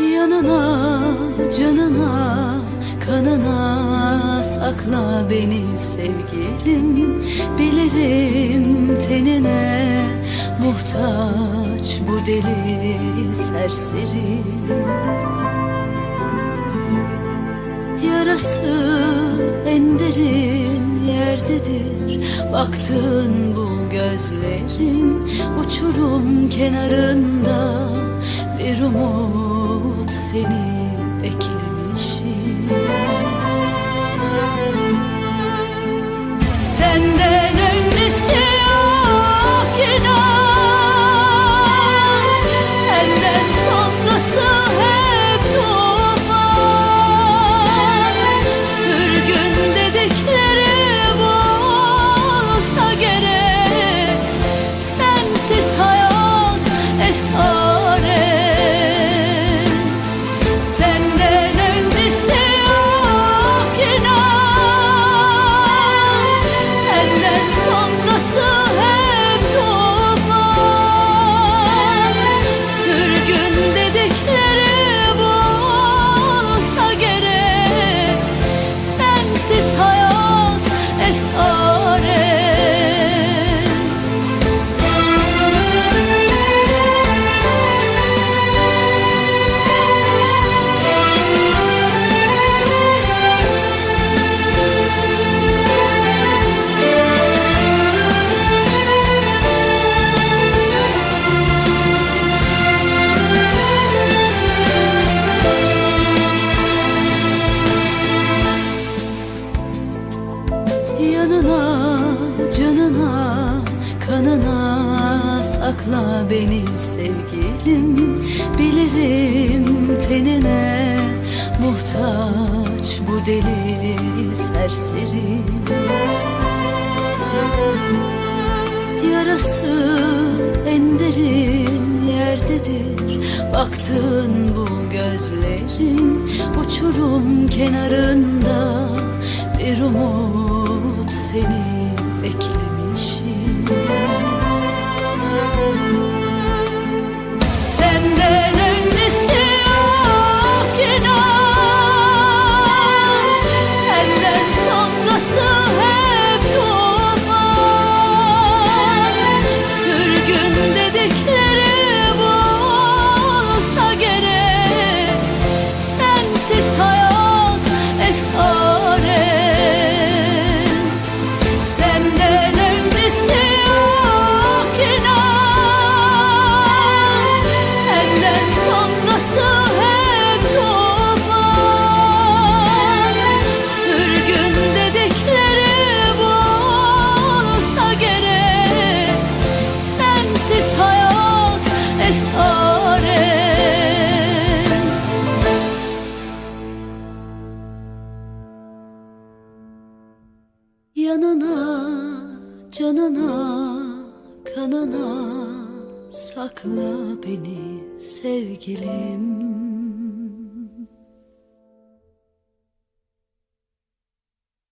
Yanına, canına, sakla beni sevgilim Bilirim tenine muhtaç bu deli serseri. Yarası en derin yerdedir Baktığın bu gözlerin Uçurum kenarında bir umut seni beklemişim sakla beni sevgilim Bilirim tenine muhtaç bu deli serseri. Yarası en derin yerdedir Baktığın bu gözlerin Uçurum kenarında bir umut seni Yanına, canına, kanına sakla beni sevgilim